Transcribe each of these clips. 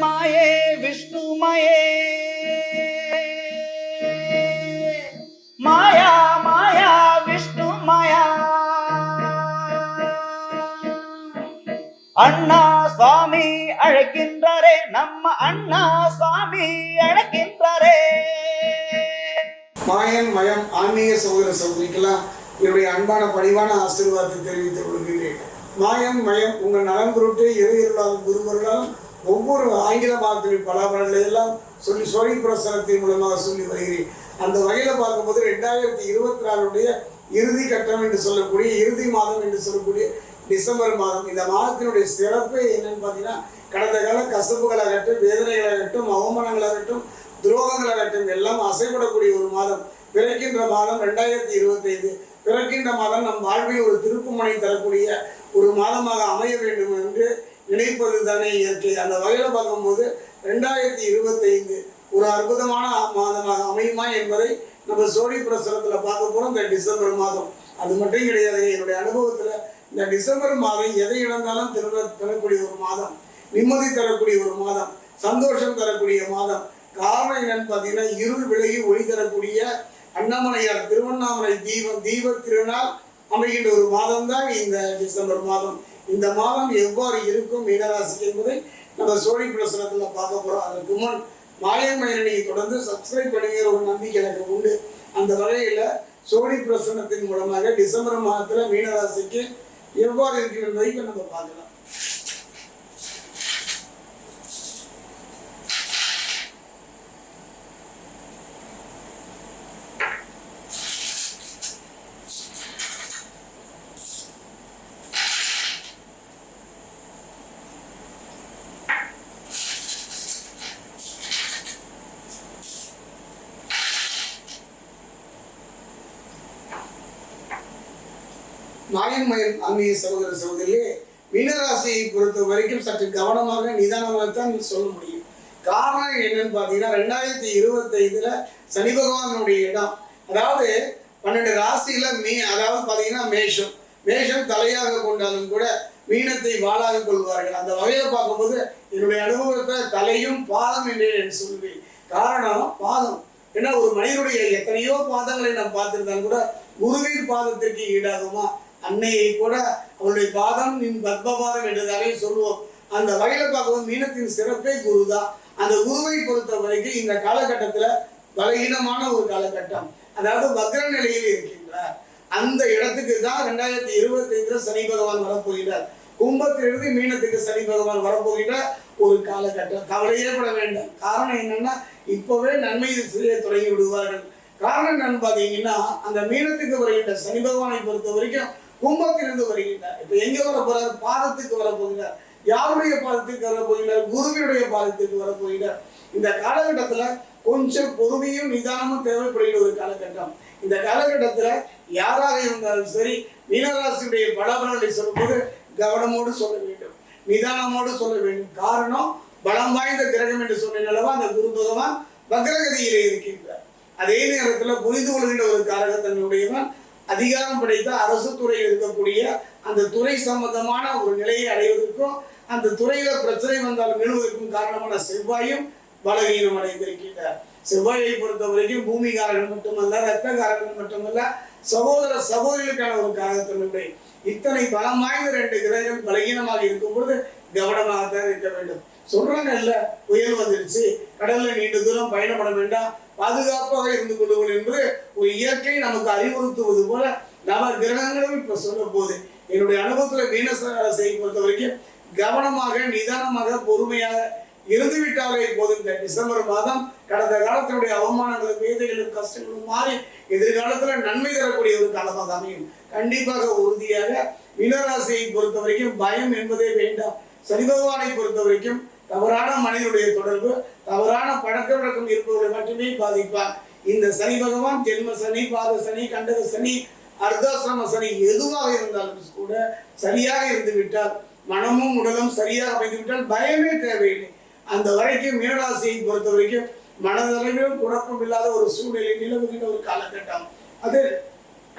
மாயே விஷ்ணுமயே மாயா. மாயா விஷ்ணு மாயா. அண்ணா சுவாமி அழைக்கின்றாரே நம்ம அண்ணா சுவாமி அழைக்கின்றாரே. மாயன் மயம் ஆன்மீக சகோதர சகோதரிக்கெல்லாம் என்னுடைய அன்பான பணிவான ஆசீர்வாதத்தை தெரிவித்துக் கொள்கின்றேன். மாயம் மயம் உங்கள் நலன் பொருட்டு இறையருளாலும் குருபொருளாலும் ஒவ்வொரு ஆங்கில மாதத்தின் பலாபலங்களை எல்லாம் சொல்லி சொரி பிரசனத்தின் மூலமாக சொல்லி வருகிறேன். அந்த வகையில் பார்க்கும்போது ரெண்டாயிரத்தி இருபத்தி நாலுடைய இறுதி கட்டம் என்று சொல்லக்கூடிய இறுதி மாதம் என்று சொல்லக்கூடிய டிசம்பர் மாதம். இந்த மாதத்தினுடைய சிறப்பு என்னன்னு பார்த்தீங்கன்னா கடந்த கால கசப்புகளாகட்டும் வேதனைகளாகட்டும் அவமானங்களாகட்டும் துரோகங்களாகட்டும் எல்லாம் அசைப்படக்கூடிய ஒரு மாதம். பிறக்கின்ற மாதம் ரெண்டாயிரத்தி இருபத்தைந்து. பிறக்கின்ற மாதம் நம் வாழ்வில் ஒரு திருப்புமனை தரக்கூடிய ஒரு மாதமாக அமைய வேண்டும் என்று நினைப்பது தானே இயற்கை. அந்த வகையில் பார்க்கும்போது ரெண்டாயிரத்தி இருபத்தைந்து ஒரு அற்புதமான மாதமாக அமையுமா என்பதை நம்ம சோழி பிரசுரத்தில் பார்க்க போகிறோம் இந்த டிசம்பர் மாதம். அது மட்டும் கிடையாது என்னுடைய அனுபவத்தில் இந்த டிசம்பர் மாதம் எதை இழந்தாலும் திரும்ப தரக்கூடிய ஒரு மாதம். நிம்மதி தரக்கூடிய ஒரு மாதம். சந்தோஷம் தரக்கூடிய மாதம். காரணம் என்னன்னு பார்த்தீங்கன்னா இருள் விலகி ஒளி தரக்கூடிய அண்ணாமலையார் திருவண்ணாமலை தீபம் தீப திருநாள் அமைகின்ற ஒரு மாதம் தான் இந்த டிசம்பர் மாதம். இந்த மாதம் எவ்வாறு இருக்கும் மீனராசிக்கு என்பதை நம்ம சோழி பிரசனத்தில் பார்க்க போகிறோம் அதற்கு முன் மாயமயரணியை தொடர்ந்து சப்ஸ்கிரைப் பண்ணுங்கிற ஒரு நம்பிக்கை எனக்கு உண்டு. அந்த வகையில் சோழி பிரசனத்தின் மூலமாக டிசம்பர் மாதத்தில் மீனராசிக்கு எவ்வாறு இருக்கும் என்பதை இப்போ நம்ம பார்க்கலாம். நாயன்மயன் ஆன்மீக சகோதர சகோதரிலே மீனராசியை பொறுத்த வரைக்கும் சற்று கவனமாக நிதானமாகத்தான் சொல்ல முடியும். காரணம் என்னன்னு பார்த்தீங்கன்னா ரெண்டாயிரத்தி இருபத்தைந்தில் சனி பகவானுடைய இடம். அதாவது பன்னெண்டு ராசியில மீ அதாவது பார்த்தீங்கன்னா மேஷம். மேஷம் தலையாக கொண்டாலும் கூட மீனத்தை வாழாக கொள்வார்கள். அந்த வகையில் பார்க்கும்போது என்னுடைய அனுபவத்தை தலையும் பாதம் என்று நான் சொல்லுவேன் காரணம் பாதம். ஏன்னா ஒரு மனிதனுடைய எத்தனையோ பாதங்களை நான் பார்த்துருந்தாலும் கூட குருவின் பாதத்திற்கு ஈடாகுமா? அன்னையை கூட அவளுடைய பாதம் நின் பத்மபாதம் என்றதாலே சொல்லுவோம். அந்த வகையில் பார்க்கும்போது மீனத்தின் சிறப்பே குரு தான் அந்த குருவை பொறுத்த வரைக்கும் இந்த காலகட்டத்தில் பலகீனமான ஒரு காலகட்டம். அதாவது வக்ர நிலையில் இருக்கின்றார். அந்த இடத்துக்கு தான் ரெண்டாயிரத்தி இருபத்தி சனி பகவான் வரப்போகிறார். கும்பத்திலிருந்து மீனத்துக்கு சனி பகவான் வரப்போகின்ற ஒரு காலகட்டம். கவலையே பட வேண்டாம். காரணம் என்னன்னா இப்பவே நன்மை செய்ய தொடங்கி விடுவார்கள். காரணம் என்னன்னு பார்த்தீங்கன்னா அந்த மீனத்துக்கு வருகின்ற சனி பகவானை பொறுத்த வரைக்கும் கும்பத்திலிருந்து வருகின்றார் இப்போ எங்க வர போறார்? பாதத்துக்கு வர போகிறார் யாருடைய பாதத்துக்கு வர போகிறார் குருவினுடைய பாதத்துக்கு வர போகிறார் இந்த காலகட்டத்துல கொஞ்சம் பொறுமையும் நிதானமும் தேவைப்படுகிற ஒரு காலகட்டம். இந்த காலகட்டத்துல யாராக இருந்தாலும் சரி மீனராசியுடைய பலபலனை சொல்லும்போது கவனமோடு சொல்ல வேண்டும். நிதானமோடு சொல்ல வேண்டும். காரணம் பலம் வாய்ந்த கிரகம் என்று சொன்ன அளவா அந்த குரு பகவான் வக்ரகதியிலே இருக்கின்றார். அதே நேரத்தில் புரிந்து கொள்கின்ற ஒரு காலகட்டத்தினுடையவன் அதிகாரம் படைத்த அரசு துறையில் இருக்கக்கூடிய அந்த துறை சம்பந்தமான ஒரு நிலையை அடைவதற்கும் அந்த துறையில பிரச்சனை வந்தால் மீளுவதற்கும் காரணமான செவ்வாயும் பலவீனம் அடைந்திருக்கின்றார். செவ்வாயை பொறுத்த வரைக்கும் பூமிகாரர்கள் மட்டுமல்ல ரத்தகாரர்கள் மட்டுமல்ல சகோதர சகோதரிகளுக்கான ஒரு காரகத்தன்மை இத்தனை பலம் வாய்ந்த ரெண்டு கிரகங்கள் பலகீனமாக இருக்கும் பொழுது கவனமாகத்தான் இருக்க வேண்டும். சொல்றாங்க இல்ல புயல் வந்துருச்சு கடல்ல நீண்ட தூரம் பயணப்பட வேண்டாம் பாதுகாப்பாக இருந்து கொள்ளுங்கள் என்று இயற்கை நமக்கு அறிவுறுத்துவது போல நவ கிரகங்களும் இப்ப சொல்ல போகுது என்னுடைய அனுபவத்துல ராசியை பொறுத்த வரைக்கும் கவனமாக நிதானமாக பொறுமையாக இருந்துவிட்டாலே போதும். இந்த டிசம்பர் மாதம் கடந்த காலத்தினுடைய அவமானங்களும் வேதைகளும் கஷ்டங்களும் மாறி எதிர்காலத்துல நன்மை தரக்கூடிய ஒரு காலமாக அமையும். கண்டிப்பாக உறுதியாக மீனராசியை பொறுத்த வரைக்கும் பயம் என்பதே வேண்டாம். சனி பகவானை பொறுத்த வரைக்கும் தவறான மனிதனுடைய தொடர்பு தவறான பழக்க வழக்கம் இருப்பவர்களை மட்டுமே பாதிப்பார். இந்த சனி பகவான் ஜென்ம சனி பாத சனி கண்டக சனி அர்த்தாசிரம சனி எதுவாக இருந்தாலும் கூட சரியாக இருந்து விட்டால் மனமும் உடலும் சரியாக அமைந்து விட்டால் பயமே தேவையில்லை. அந்த வரைக்கும் மீனராசியை பொறுத்த வரைக்கும் மனதளவிலும் குழப்பம் இல்லாத ஒரு சூழ்நிலை நிலவுகின்ற ஒரு காலகட்டம். அது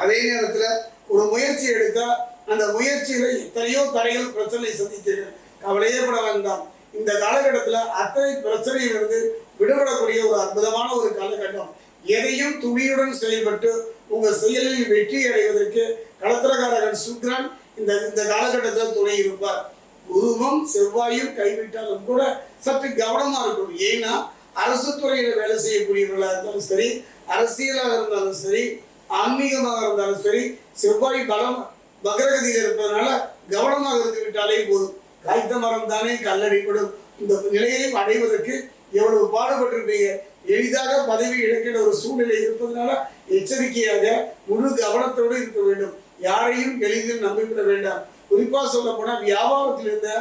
அதே நேரத்தில் ஒரு முயற்சி எடுத்தா அந்த முயற்சியில எத்தனையோ தடைகள் பிரச்சனை சந்தித்தீர்கள். கவலையே பட வேண்டாம். இந்த காலகட்டத்துல அத்தனை பிரச்சனையிலிருந்து விடுபடக்கூடிய ஒரு அற்புதமான ஒரு காலகட்டம். எதையும் துணியுடன் செயல்பட்டு உங்க செயலில் வெற்றி அடைவதற்கு களத்திரக்காரகன் சுக்ரன் இந்த இந்த காலகட்டத்தில் துணை இருப்பார். குருவும் செவ்வாயும் கைவிட்டாலும் கூட சற்று கவனமா இருக்கும் ஏன்னா அரசு துறையில வேலை செய்யக்கூடியவர்களாக இருந்தாலும் சரி அரசியலாக இருந்தாலும் சரி ஆன்மீகமாக இருந்தாலும் சரி செவ்வாய் பலம் பகரகதியில் இருப்பதனால கவனமாக இருந்து விட்டாலே போதும். காய்த்த மரம் தானே கல்லடிப்படும். இந்த நிலையையும் அடைவதற்கு எவ்வளவு பாடுபட்டிருப்பீங்க? எளிதாக பதவி இழக்கிற ஒரு சூழ்நிலை இருப்பதனால எச்சரிக்கையாக முழு கவனத்தோடு இருக்க வேண்டும். யாரையும் எளிதில் நம்பிவிட வேண்டாம். குறிப்பா சொல்ல போனால் வியாபாரத்தில் இருந்த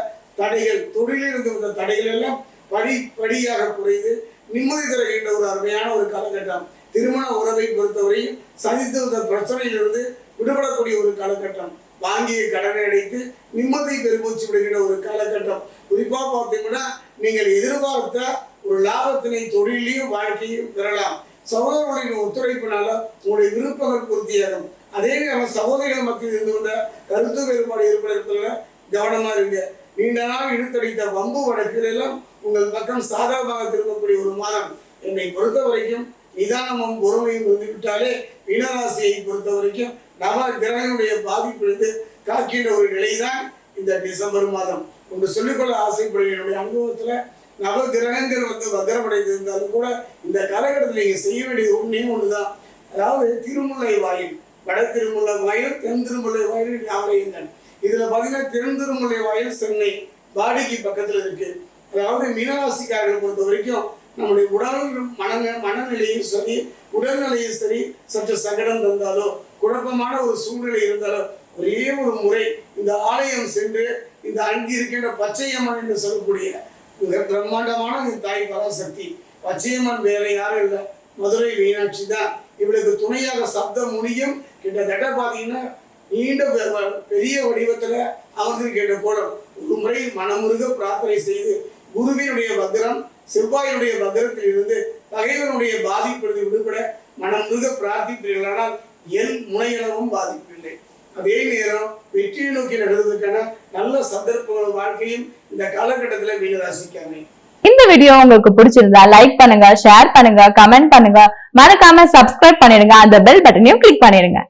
தடைகள் தொழிலில் இருந்து வந்த தடைகள் எல்லாம் படி படியாக குறைந்து நிம்மதி தருகின்ற ஒரு அருமையான ஒரு காலகட்டம். திருமண உறவை பொறுத்தவரையும் சந்தித்து வந்த பிரச்சனையிலிருந்து விடுபடக்கூடிய ஒரு காலகட்டம். வாங்கிய கடனை அடைத்து நிம்மதி பெருமூச்சு விடுகின்ற ஒரு காலகட்டம். குறிப்பா பார்த்தீங்கன்னா நீங்கள் எதிர்பார்த்த ஒரு லாபத்தினை தொழிலையும் வாழ்க்கையும் பெறலாம். சகோதரர்களின் ஒத்துழைப்பினால உங்களுடைய விருப்பங்கள் பூர்த்தியாகும். அதே நேரம் சகோதரிகள் மத்தியில் இருந்து கொண்ட கருத்து வேறுபாடு ஏற்படுறதுல கவனமா இருங்க. நீண்ட நாள் இழுத்தடித்த வம்பு வழக்குகள் எல்லாம் உங்கள் பக்கம் சாதகமாக திரும்பக்கூடிய ஒரு மாதம். என்னை பொறுத்த வரைக்கும் நிதானமும் பொறுமையும் வந்துவிட்டாலே மீனராசியை பொறுத்த வரைக்கும் நவ கிரகனுடைய பாதிப்பிலிருந்து காக்கின்ற ஒரு நிலைதான் இந்த டிசம்பர் மாதம். ஒன்று சொல்லிக்கொள்ள ஆசைப்படுகிற என்னுடைய அனுபவத்துல நவ கிரகங்கள் வந்து வக்கரமடைந்து இருந்தாலும் கூட இந்த காலகட்டத்தில் நீங்கள் செய்ய வேண்டியது ஒன்று தான் அதாவது திருமுல்லை வாயில் வட திருமுல்லை வாயில் தென் திருமுல்லை வாயில் ஞாபகங்கள் இதில் பார்த்தீங்கன்னா தென் திருமுல்லை வாயில் சென்னை பாடிக்கு பக்கத்தில் இருக்கு. அதாவது மீனராசிக்காரர்களை பொறுத்த வரைக்கும் நம்முடைய உடல் மன மனநிலையும் சரி உடல்நிலையும் சரி சற்று சங்கடம் தந்தாலோ குழப்பமான ஒரு சூழ்நிலை இருந்தாலோ ஒரே ஒரு முறை இந்த ஆலயம் சென்று இந்த அங்கிருக்கின்ற பச்சையம்மன் என்று சொல்லக்கூடிய மிக பிரம்மாண்டமான இந்த தாய் பராசக்தி பச்சையம்மன் வேற யாரும் இல்லை. மதுரை மீனாட்சி தான். இவளுக்கு துணையாக சப்த முனியும் கிட்டத்தட்ட பார்த்தீங்கன்னா நீண்ட பெ- வடிவத்தில் பெரிய கேட்ட போடும் ஒரு முறை மனமுருக பிரார்த்தனை செய்து குருவினுடைய பத்திரம் செவ்வாயினுடைய பத்திரத்தில் இருந்து பகைவனுடைய பாதிப்பிலிருந்து விடுபட மனமுருக பிரார்த்திப்பீர்களானால் எல் முனையளவும் பாதிப்பில்லை. அதே நேரம் வெற்றியை நோக்கி நடுவதற்கான நல்ல சந்தர்ப்பங்கள் வாழ்க்கையும் இந்த காலகட்டத்தில் மீனராசிக்காங்க இந்த வீடியோ உங்களுக்கு பிடிச்சிருந்தா லைக் பண்ணுங்க ஷேர் பண்ணுங்க கமெண்ட் பண்ணுங்க. மறக்காம சப்ஸ்கிரைப் பண்ணிடுங்க. அந்த பெல் பட்டனையும் கிளிக் பண்ணிடுங்க.